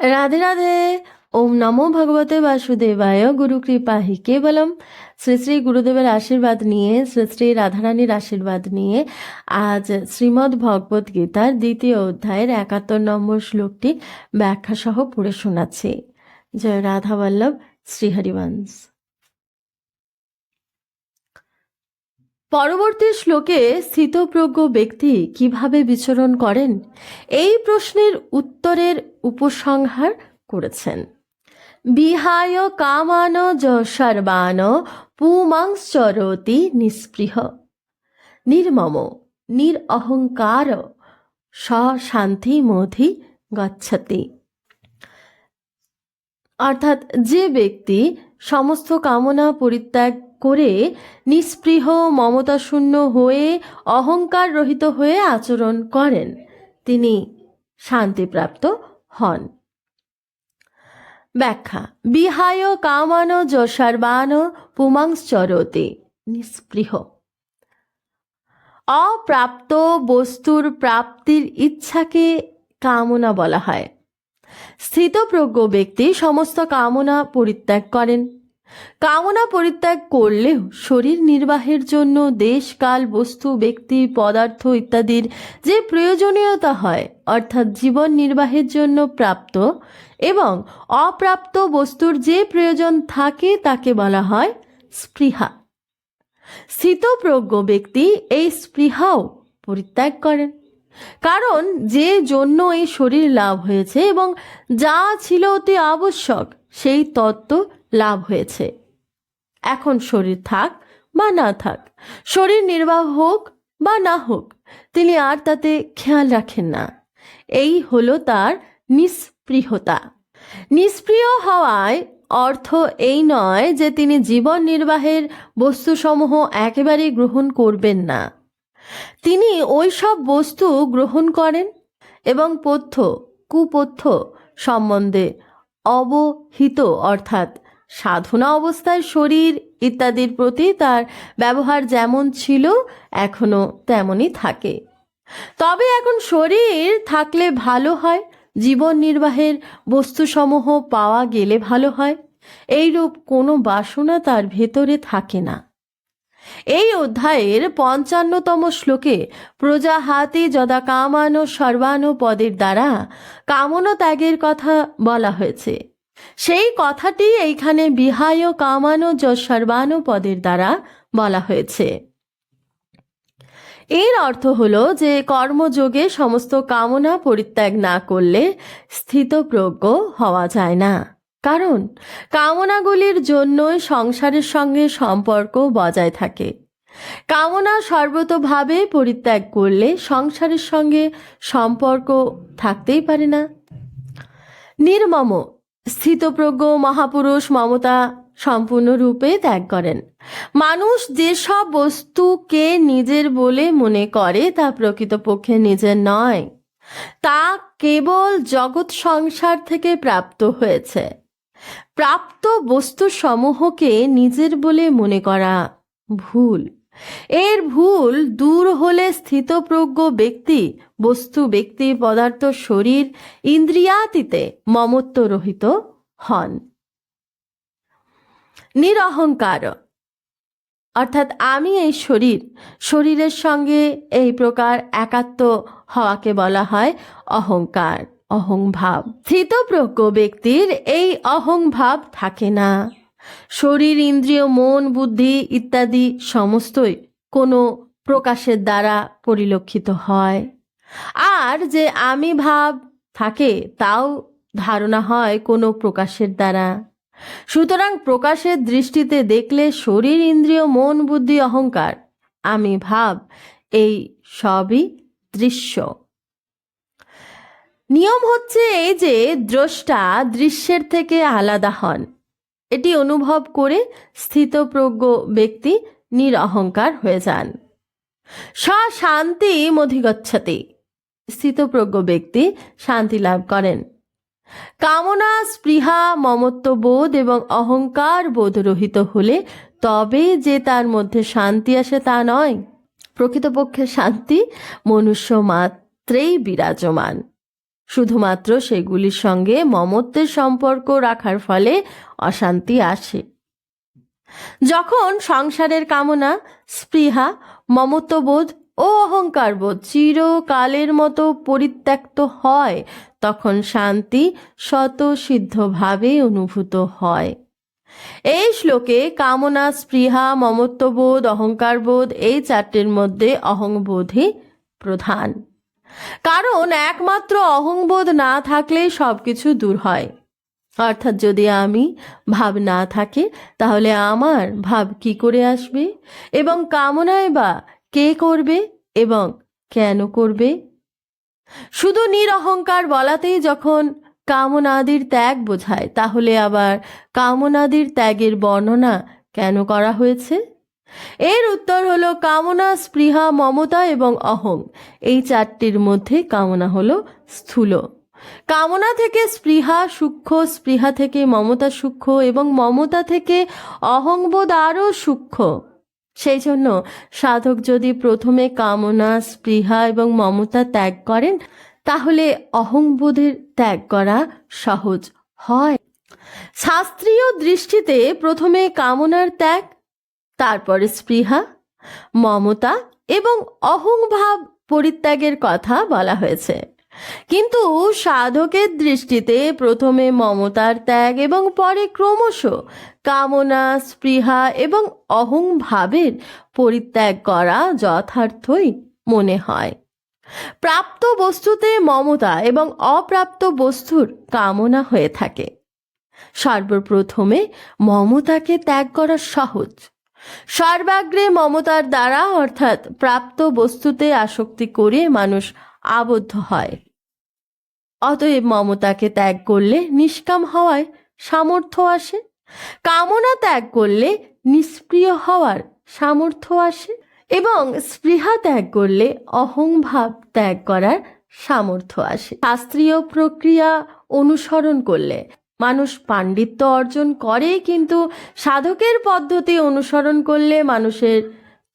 রাধে রাধে ওম নমো ভগবতে বাসুদেবায় গুরু কৃপাহি কেবলম শ্রী শ্রী গুরুদেবের আশীর্বাদ নিয়ে শ্রী শ্রী রাধারানীর আশীর্বাদ নিয়ে আজ শ্রীমদ্ ভগবত গীতার দ্বিতীয় অধ্যায়ের একাত্তর নম্বর শ্লোকটি ব্যাখ্যাসহ পড়ে শোনাচ্ছি। জয় রাধাবল্লভ শ্রীহরিবংশ। পরবর্তী শ্লোকে স্থিতপ্রজ্ঞ ব্যক্তি কীভাবে বিচরণ করেন? এই প্রশ্নের উত্তরের উপসংহার করেছেন। বিহায় কামান য সর্বান পুমাংশ্চরতি নিস্পৃহ। নির্মম নিরঅহংকার সশান্তি মধি গচ্ছতি। অর্থাৎ যে ব্যক্তি সমস্ত কামনা পরিত্যাগ করে নিস্পৃহ মমতাশূন্য হয়ে অহংকার রহিত হয়ে আচরণ করেন। তিনি শান্তিপ্রাপ্ত হন। ব্যাখ্যা, বিহায় কামান যশার্বাণ পুমাংশ্চরতে নিস্পৃহ। অপ্রাপ্ত বস্তুর প্রাপ্তির ইচ্ছাকে কামনা বলা হয়। স্থিতপ্রজ্ঞ ব্যক্তি সমস্ত কামনা পরিত্যাগ করেন। কামনা পরিত্যাগ করলেও শরীর নির্বাহের জন্য দেশ, কাল, বস্তু, ব্যক্তি, পদার্থ ইত্যাদির যে প্রয়োজনীয়তা হয়, অর্থাৎ জীবন নির্বাহের জন্য প্রাপ্ত এবং অপ্রাপ্ত বস্তুর যে প্রয়োজন থাকে তাকে বলা হয় স্পৃহা। স্থিতপ্রজ্ঞ ব্যক্তি এই স্পৃহাও পরিত্যাগ করেন। কারণ যে জন্য এই শরীর লাভ হয়েছে এবং যা ছিল অতি আবশ্যক, সেই তত্ত্ব লাভ হয়েছে। এখন শরীর থাক বা না থাক, শরীর নির্বাহ হোক বা না হোক, তিনি আর তাতে খেয়াল রাখেন না। এই হলো তার নিষ্প্রিয়তা। নিষ্প্রিয় হওয়ায় অর্থ এই নয় যে তিনি জীবন নির্বাহের বস্তুসমূহ একেবারেই গ্রহণ করবেন না। তিনি ওই সব বস্তু গ্রহণ করেন এবং পথ্য, কুপথ্য সম্বন্ধে অবহিত, অর্থাৎ সাধনা অবস্থায় শরীর ইত্যাদির প্রতি তার ব্যবহার যেমন ছিল, এখনও তেমনই থাকে। তবে এখন শরীর থাকলে ভালো হয়, জীবন নির্বাহের বস্তুসমূহ পাওয়া গেলে ভালো হয়। এইরূপ কোনো বাসনা তার ভেতরে থাকে না। এই অধ্যায়ের পঞ্চান্নতম শ্লোকে প্রজা হাতে যদা কামানো সর্বানো পদের দ্বারা কামনা ত্যাগের কথা বলা হয়েছে। সেই কথাটি এইখানে বিহায় কামানো য সর্বানো পদের দ্বারা বলা হয়েছে। এর অর্থ হলো যে কর্মযোগে সমস্ত কামনা পরিত্যাগ না করলে স্থিতপ্রজ্ঞ হওয়া যায় না। কারণ কামনাগুলির জন্যই সংসারের সঙ্গে সম্পর্ক বজায় থাকে। কামনা সর্বতভাবে পরিত্যাগ করলে সংসারের সঙ্গে সম্পর্ক থাকতেই পারে না। নির্মম স্থিতপ্রজ্ঞ মহাপুরুষ মমতা সম্পূর্ণরূপে ত্যাগ করেন। মানুষ যেসব বস্তুকে নিজের বলে মনে করে, তা প্রকৃতপক্ষে নিজের নয়। তা কেবল জগৎ সংসার থেকে প্রাপ্ত হয়েছে। প্রাপ্ত বস্তুসমূহকে নিজের বলে মনে করা ভুল। এর ভুল দূর হলে স্থিতপ্রজ্ঞ ব্যক্তি, বস্তু ব্যক্তি পদার্থ শরীর ইন্দ্রিয়াতিতে মমত্ব রহিত হন। নিরহংকার, অর্থাৎ আমি এই শরীর, শরীরের সঙ্গে এই প্রকার একাত্ম হওয়াকে বলা হয় অহংকার, অহংভাব। স্থিতপ্রজ্ঞ ব্যক্তির এই অহংভাব থাকে না। শরীর, ইন্দ্রিয়, মন, বুদ্ধি ইত্যাদি সমস্তই কোনো প্রকাশের দ্বারা পরিলক্ষিত হয়। আর যে আমি ভাব থাকে তাও ধারণা হয় কোনো প্রকাশের দ্বারা। সুতরাং প্রকাশের দৃষ্টিতে দেখলে শরীর, ইন্দ্রিয়, মন, বুদ্ধি, অহংকার, আমি ভাব এই সবই দৃশ্য। নিয়ম হচ্ছে এই যে দ্রষ্টা দৃশ্যের থেকে আলাদা হন। এটি অনুভব করে স্থিতপ্রজ্ঞ ব্যক্তি নিরহংকার হয়ে যান। শান্তি মধিগচ্ছতে। স্থিতপ্রজ্ঞ ব্যক্তি শান্তি লাভ করেন। কামনা, স্পৃহা মমত্ববোধ এবং অহংকার বোধ রহিত হলে তবে যে তার মধ্যে শান্তি আসে তা নয়। প্রকৃতপক্ষে শান্তি মনুষ্য মাত্রেই বিরাজমান। শুধুমাত্র সেগুলির সঙ্গে মমত্বের সম্পর্ক রাখার ফলে অশান্তি আসে। যখন সংসারের কামনা, স্পৃহা, মমত্ববোধ ও অহংকারবোধ চিরকালের মতো পরিত্যক্ত হয়, তখন শান্তি স্বতঃসিদ্ধভাবে অনুভূত হয়। এই শ্লোকে কামনা, স্পৃহা, মমত্ববোধ, অহংকারবোধ এই চারটির মধ্যে অহংবোধই প্রধান। কারণ একমাত্র অহংবোধ না থাকলে সব কিছু দূর হয়। অর্থাৎ যদি আমি ভাব না থাকে, তাহলে আমার ভাব কি করে আসবে? এবং কামনায় বা কে করবে এবং কেন করবে? শুধু নিরহংকার বলাতেই যখন কামনাদির ত্যাগ বোঝায়, তাহলে আবার কামনাদির ত্যাগের বর্ণনা কেন করা হয়েছে? এর উত্তর হলো কামনা, স্পৃহা, মমতা এবং অহং। এই চারটির মধ্যে কামনা হলো স্থূল। কামনা থেকে স্পৃহা সূক্ষ্ম, স্পৃহা থেকে মমতা সূক্ষ্ম এবং মমতা থেকে অহংবোধ আরও সূক্ষ্ম। সেই জন্য সাধক যদি প্রথমে কামনা, স্পৃহা এবং মমতা ত্যাগ করেন, তাহলে অহংবোধের ত্যাগ করা সহজ হয়। শাস্ত্রীয় দৃষ্টিতে প্রথমে কামনার ত্যাগ তারপরে স্পৃহা, মমতা এবং অহংভাব পরিত্যাগের কথা বলা হয়েছে। কিন্তু সাধকের দৃষ্টিতে প্রথমে মমতার ত্যাগ এবং পরে ক্রমশ কামনা, স্পৃহা এবং অহংভাবের পরিত্যাগ করা যথার্থই মনে হয়। প্রাপ্ত বস্তুতে মমতা এবং অপ্রাপ্ত বস্তুর কামনা হয়ে থাকে। সর্বপ্রথমে মমতাকে ত্যাগ করা সহজ। সর্বাগ্রে মমতার দ্বারা, অর্থাৎ প্রাপ্ত বস্তুতে আসক্তি করে মানুষ আবদ্ধ হয়। অতএব মমতাকে ত্যাগ করলে নিষ্কাম হওয়ায় সামর্থ্য আসে। কামনা ত্যাগ করলে নিষ্প্রিয় হওয়ার সামর্থ্য আসে। এবং স্পৃহা ত্যাগ করলে অহংভাব ত্যাগ করার সামর্থ্য আসে। শাস্ত্রীয় প্রক্রিয়া অনুসরণ করলে মানুষ পাণ্ডিত্য অর্জন করে, কিন্তু সাধকের পদ্ধতি অনুসরণ করলে মানুষের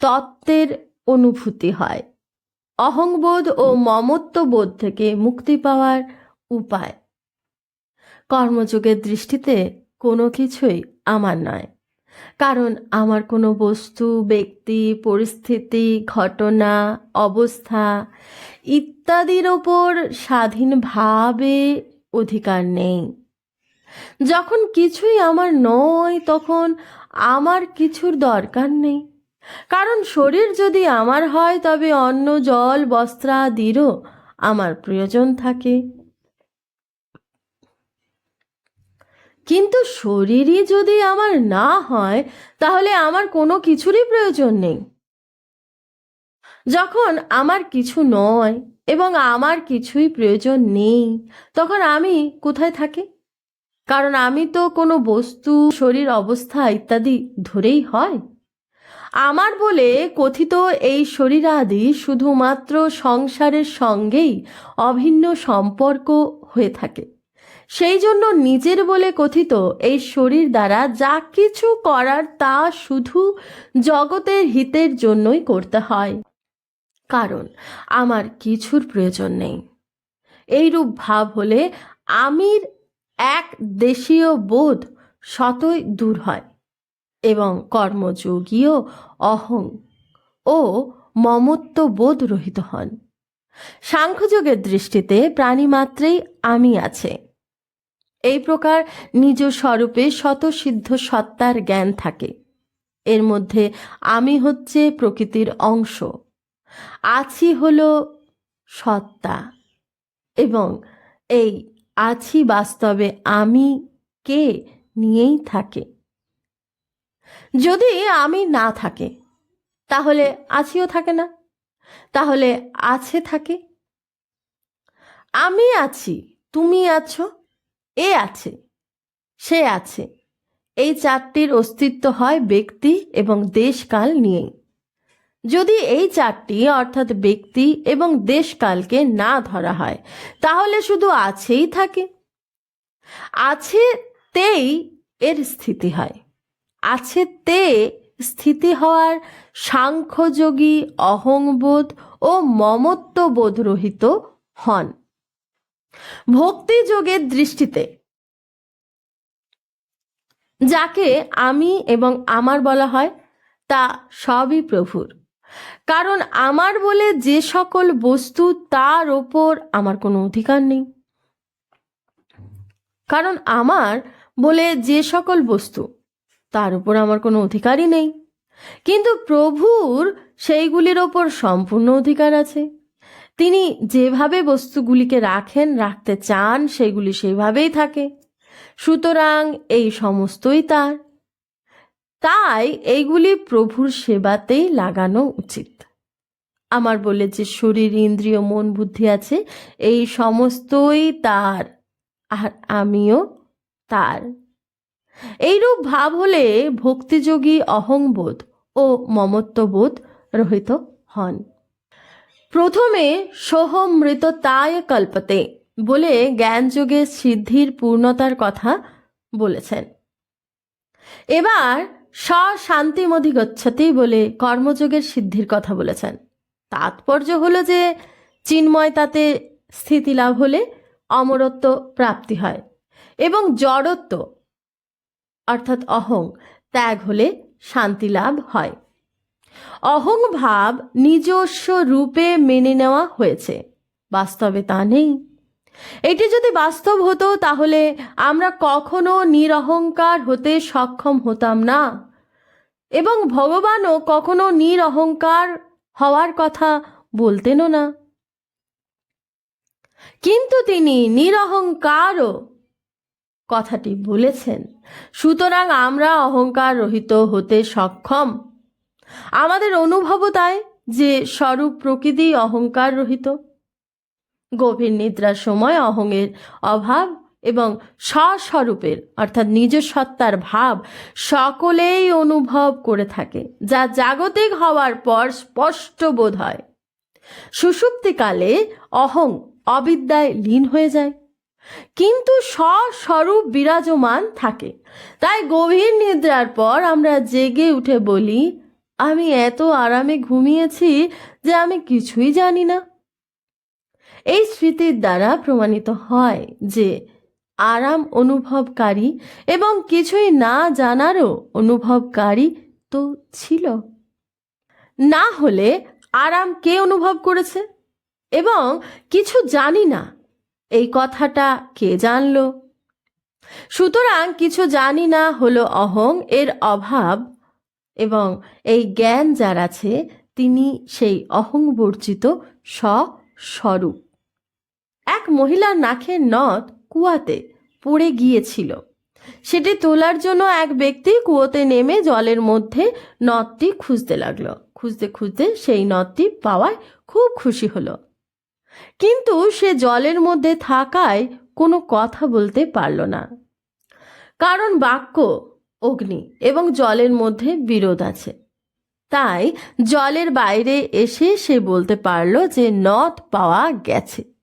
তত্ত্বের অনুভূতি হয়। অহংবোধ ও মমত্ববোধ থেকে মুক্তি পাওয়ার উপায়। কর্মযোগের দৃষ্টিতে কোনো কিছুই আমার নয়, কারণ আমার কোনো বস্তু, ব্যক্তি, পরিস্থিতি, ঘটনা, অবস্থা ইত্যাদির ওপর স্বাধীনভাবে অধিকার নেই। যখন কিছুই আমার নয়, তখন আমার কিছুর দরকার নেই। কারণ শরীর যদি আমার হয়, তবে অন্ন, জল বস্ত্রাদিরও আমার প্রয়োজন থাকে। কিন্তু শরীরই যদি আমার না হয়, তাহলে আমার কোনো কিছুরই প্রয়োজন নেই। যখন আমার কিছু নয় এবং আমার কিছুই প্রয়োজন নেই, তখন আমি কোথায় থাকি? কারণ আমি তো কোনো বস্তু, শরীর, অবস্থা ইত্যাদি ধরেই হয়। আমার বলে কথিত এই শরীরাদি শুধুমাত্র সংসারের সঙ্গেই অভিন্ন সম্পর্ক হয়ে থাকে। সেই জন্য নিজের বলে কথিত এই শরীর দ্বারা যা কিছু করার তা শুধু জগতের হিতের জন্যই করতে হয়। কারণ আমার কিছুর প্রয়োজন নেই। এইরূপ ভাব হলে আমির এক দেশীয় বোধ শতই দূর হয় এবং কর্মযোগীয় অহং ও মমত্ব বোধ রহিত হন। সাংখ্যযোগের দৃষ্টিতে প্রাণীমাত্রেই আমি আছে। এই প্রকার নিজ স্বরূপে শতসিদ্ধ সত্তার জ্ঞান থাকে। এর মধ্যে আমি হচ্ছে প্রকৃতির অংশ। আছি হল সত্তা এবং এই আছি বাস্তবে, আমি কে নিয়েই থাকে। যদি আমি না থাকে, তাহলে আছিও থাকে না। তাহলে আছে থাকে। আমি আছি, তুমি আছো, এ আছে, সে আছে। এই চারটির অস্তিত্ব হয় ব্যক্তি এবং দেশকাল নিয়েই। যদি এই চারটি, অর্থাৎ ব্যক্তি এবং দেশকালকে না ধরা হয়, তাহলে শুধু আছেই থাকে। আছে তেই এর স্থিতি হয়। আছে তে স্থিতি হওয়ার সাংখ্যযোগী অহংবোধ ও মমত্ববোধ রহিত হন। ভক্তিযোগের দৃষ্টিতে, যাকে আমি এবং আমার বলা হয়, তা সবই প্রভুর। কারণ আমার বলে যে সকল বস্তু তার ওপর আমার কোনো অধিকার নেই। কারণ আমার বলে যে সকল বস্তু তার উপর আমার কোনো অধিকারই নেই। কিন্তু প্রভুর সেইগুলির ওপর সম্পূর্ণ অধিকার আছে। তিনি যেভাবে বস্তুগুলিকে রাখেন, রাখতে চান, সেগুলি সেইভাবেই থাকে। সুতরাং এই সমস্তই তার। তাই এইগুলি প্রভুর সেবাতেই লাগানো উচিত। আমার বলে যে শরীর, ইন্দ্রিয়, মন, বুদ্ধি আছে, এই সমস্তই তার আর আমিও তার। এইরূপ ভাব হলে ভক্তিযোগী অহংবোধ ও মমত্ববোধ রহিত হন। প্রথমে সোহম মৃততায় কল্পতে বলে জ্ঞানযোগে সিদ্ধির পূর্ণতার কথা বলেছেন। এবার স্বশান্তিমধি গচ্ছতি বলে কর্মযোগের সিদ্ধির কথা বলেছেন। তাৎপর্য হলো যে চিন্ময় তাতে স্থিতি লাভ হলে অমরত্ব প্রাপ্তি হয় এবং জড়ত্ব, অর্থাৎ অহং, ত্যাগ হলে শান্তি লাভ হয়। অহং ভাব নিজস্ব রূপে মেনে নেওয়া হয়েছে। বাস্তবে তা নেই। এটি যদি বাস্তব হতো, তাহলে আমরা কখনো নিরহংকার হতে সক্ষম হতাম না। এবং ভগবানও কখনো নিরহংকার হওয়ার কথা বলতেনও না। কিন্তু তিনি নিরহংকারও কথাটি বলেছেন, সুতরাং আমরা অহংকার রহিত হতে সক্ষম। আমাদের অনুভবতায় যে স্বরূপ প্রকৃতি অহংকার রহিত। গভীর নিদ্রার সময় অহংয়ের অভাব এবং স্বস্বরূপের, অর্থাৎ নিজ সত্তার ভাব সকলেই অনুভব করে থাকে, যা জাগতিক হওয়ার পর স্পষ্ট বোধ হয়। সুষুপ্তিকালে অহং অবিদ্যায় লীন হয়ে যায়। কিন্তু স্বস্বরূপ বিরাজমান থাকে। তাই গভীর নিদ্রার পর আমরা জেগে উঠে বলি, আমি এত আরামে ঘুমিয়েছি যে আমি কিছুই জানি না। এই স্মৃতির দ্বারা প্রমাণিত হয় যে আরাম অনুভবকারী এবং কিছুই না জানারও অনুভবকারী তো ছিল। না হলে আরাম কে অনুভব করেছে? এবং কিছু জানি না। এই কথাটা কে জানল? সুতরাং কিছু জানি না হলো অহং এর অভাব এবং এই জ্ঞান যার আছে, তিনি সেই অহংবর্জিত স্বস্বরূপ। এক মহিলার নাকের নথ কুয়াতে পড়ে গিয়েছিল। সেটি তোলার জন্য এক ব্যক্তি কুয়োতে নেমে জলের মধ্যে নথটি খুঁজতে লাগল। খুঁজতে খুঁজতে সেই নথটি পাওয়ায় খুব খুশি হলো। কিন্তু সে জলের মধ্যে থাকায় কোনো কথা বলতে পারল না। কারণ বাক্য অগ্নি এবং জলের মধ্যে বিরোধ আছে। তাই জলের বাইরে এসে সে বলতে পারল যে নথ পাওয়া গেছে।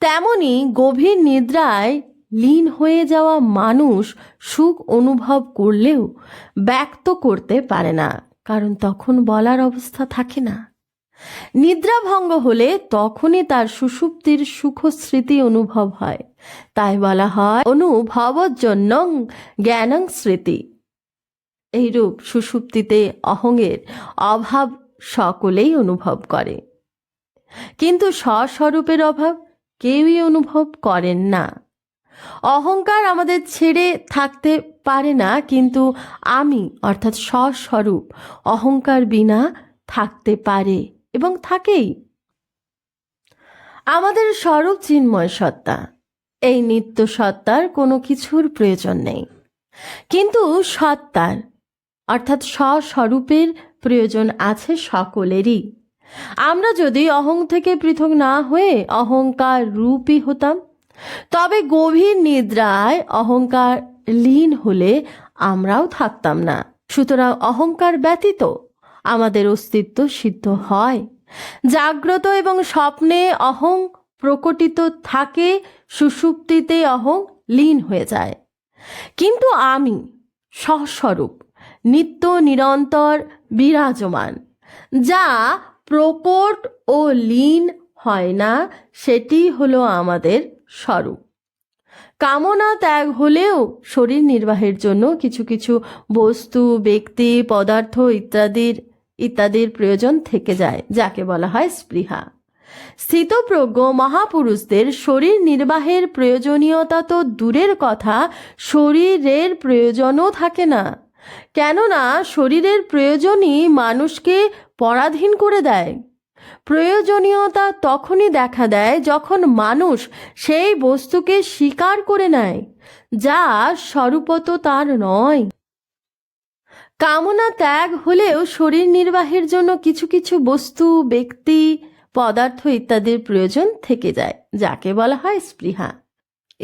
তেমনি গভীর নিদ্রায় লীন হয়ে যাওয়া মানুষ সুখ অনুভব করলেও ব্যক্ত করতে পারে না, কারণ তখন বলার অবস্থা থাকে না। নিদ্রাভঙ্গ হলে তখনই তার সুষুপ্তির সুখ স্মৃতি অনুভব হয়। তাই বলা হয় অনুভবজন্য জ্ঞানং স্মৃতি। এইরূপ সুষুপ্তিতে অহংয়ের অভাব সকলেই অনুভব করে। কিন্তু স্বস্বরূপের অভাব কেউই অনুভব করেন না। অহংকার আমাদের ছেড়ে থাকতে পারে না, কিন্তু আমি, অর্থাৎ স্বস্বরূপ, অহংকার বিনা থাকতে পারে এবং থাকেই। আমাদের স্বরূপ চিন্ময় সত্তা। এই নিত্য সত্তার কোনো কিছুর প্রয়োজন নেই। কিন্তু সত্তার, অর্থাৎ স্বস্বরূপের প্রয়োজন আছে সকলেরই। আমরা যদি অহং থেকে পৃথক না হয়ে অহংকার রূপী হতাম, তবে গভীর নিদ্রায় অহংকার লীন হলে আমরাও থাকতাম না। সুতরাং অহংকার ব্যতীত আমাদের অস্তিত্ব সিদ্ধ হয়। জাগ্রত এবং স্বপ্নে অহং প্রকটিত থাকে সুষুপ্তিতে অহং লীন হয়ে যায়। কিন্তু আমি সস্বরূপ নিত্য নিরন্তর বিরাজমান, যা প্রকট ও লীন হয় না, সেটি হলো আমাদের স্বরূপ। কামনা ত্যাগ হলেও শরীর নির্বাহের জন্য কিছু কিছু বস্তু, ব্যক্তি, পদার্থ ইত্যাদির ইত্যাদির প্রয়োজন থেকে যায়, যাকে বলা হয় স্পৃহা। স্থিতপ্রজ্ঞ মহাপুরুষদের শরীর নির্বাহের প্রয়োজনীয়তা তো দূরের কথা, শরীরের প্রয়োজনও থাকে না। কেননা শরীরের প্রয়োজনই মানুষকে পরাধীন করে দেয়। প্রয়োজনীয়তা তখনই দেখা দেয় যখন মানুষ সেই বস্তুকে স্বীকার করে নেয়, যা স্বরূপত তার নয়। কামনা ত্যাগ হলেও শরীর নির্বাহের জন্য কিছু কিছু বস্তু, ব্যক্তি, পদার্থ ইত্যাদির প্রয়োজন থেকে যায়, যাকে বলা হয় স্পৃহা।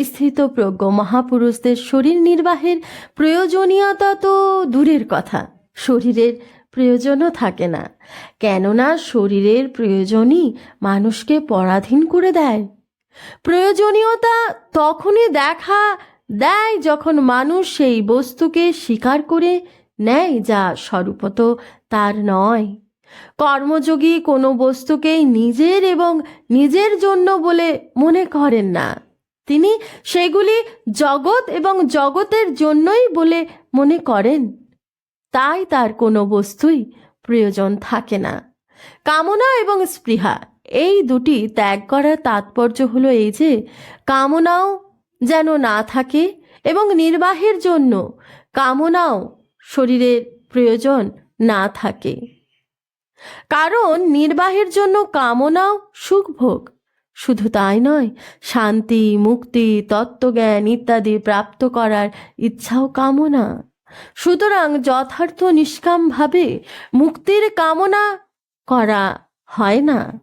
স্থিতপ্রজ্ঞ মহাপুরুষদের শরীর নির্বাহের প্রয়োজনীয়তা তো দূরের কথা। শরীরের প্রয়োজনও থাকে না। কেননা শরীরের প্রয়োজনই মানুষকে পরাধীন করে দেয়। প্রয়োজনীয়তা তখনই দেখা দেয় যখন মানুষ সেই বস্তুকে স্বীকার করে নেয় যা স্বরূপত তার নয়। কর্মযোগী কোনো বস্তুকেই নিজের এবং নিজের জন্য বলে মনে করেন না। তিনি সেগুলি জগৎ এবং জগতের জন্যই বলে মনে করেন। তাই তার কোনো বস্তুই প্রয়োজন থাকে না। কামনা এবং স্পৃহা, এই দুটি ত্যাগ করার তাৎপর্য হলো এই যে, কামনাও যেন না থাকে এবং নির্বাহের জন্য কামনাও শরীরের প্রয়োজন না থাকে। কারণ নির্বাহের জন্য কামনাও সুখভোগ। শুধু তাই নয়, শান্তি, মুক্তি, তত্ত্বজ্ঞান ইত্যাদি প্রাপ্ত করার ইচ্ছাও কামনা। সুতরাং যথার্থ নিষ্কামভাবে মুক্তির কামনা করা হয় না।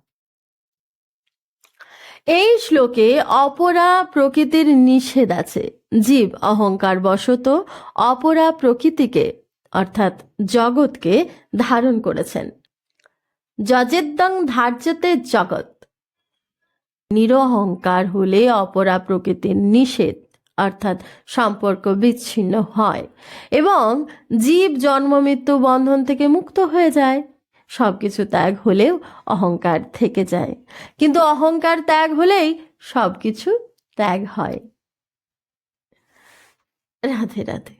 এই শ্লোকে অপরা প্রকৃতির নিষেধ আছে। জীব অহংকার বশত অপরা প্রকৃতিকে, অর্থাৎ জগৎকে, ধারণ করেছেন। যজেদ্দং ধার্যতে জগৎ। নিরহংকার হলে অপরা প্রকৃতির নিষেধ, অর্থাৎ সম্পর্ক বিচ্ছিন্ন হয় এবং জীব, জন্ম, মৃত্যু, বন্ধন থেকে মুক্ত হয়ে যায়। সব কিছু ত্যাগ হলেও অহংকার থেকে যায়। কিন্তু অহংকার ত্যাগ হলেই সব কিছু ত্যাগ হয়। রাধে রাধে।